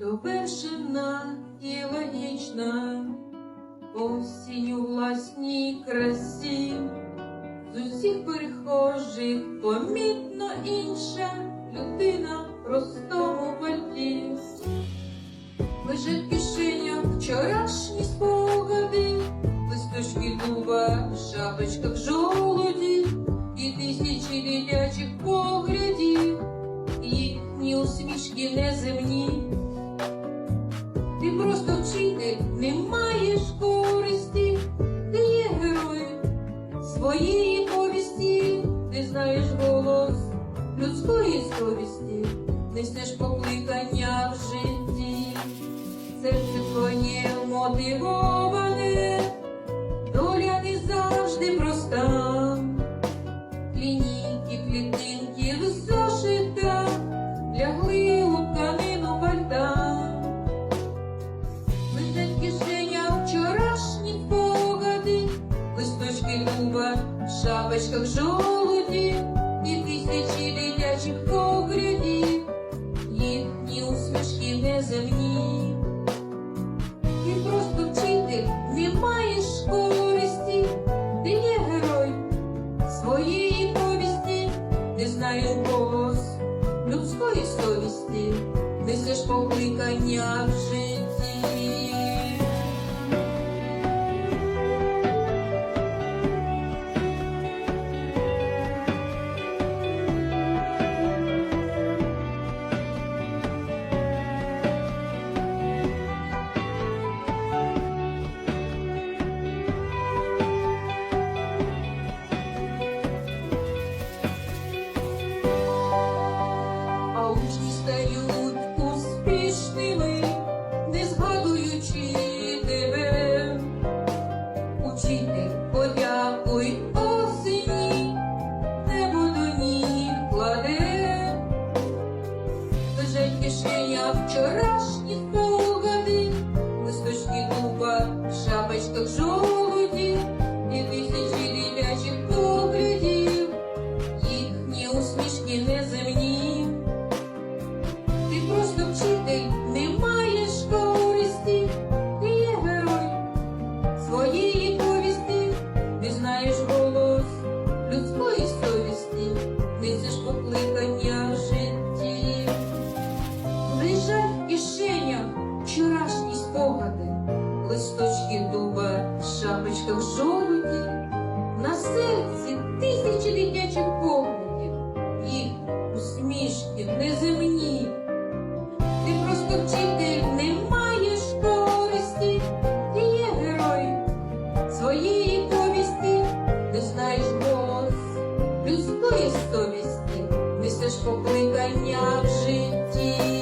довершена і логічна, осінь у власній красі, з усіх перехожих помітно інша людина в простому пальті. Лежать в вчорашні спогади, листочки дуба, в жолуді, користі, ти є герой своєї повісті, ти знаєш голос людської совісті, несеш покликання в житті, серце твоє мотивоване, доля не завжди проста. Лінійки, клітинки в зошита лягли в шапочках жолуді і тисячі дитячих поглядів, їхні усмішки неземні. Ти просто вчитель, не маєш користі, ти є герой своєї повісті, ти знаєш голос людської совісті, несеш покликання в житті. you stay, you кишенях вчорашні спогади, листочки дуба, шапочка в жолуді, на серці тисячі дитячих поглядів, їх усмішки неземні. Ти просто вчитель, не маєш користі, ти є герой своєї повісті, ти знаєш голос людської совісті, несеш покликання в житті.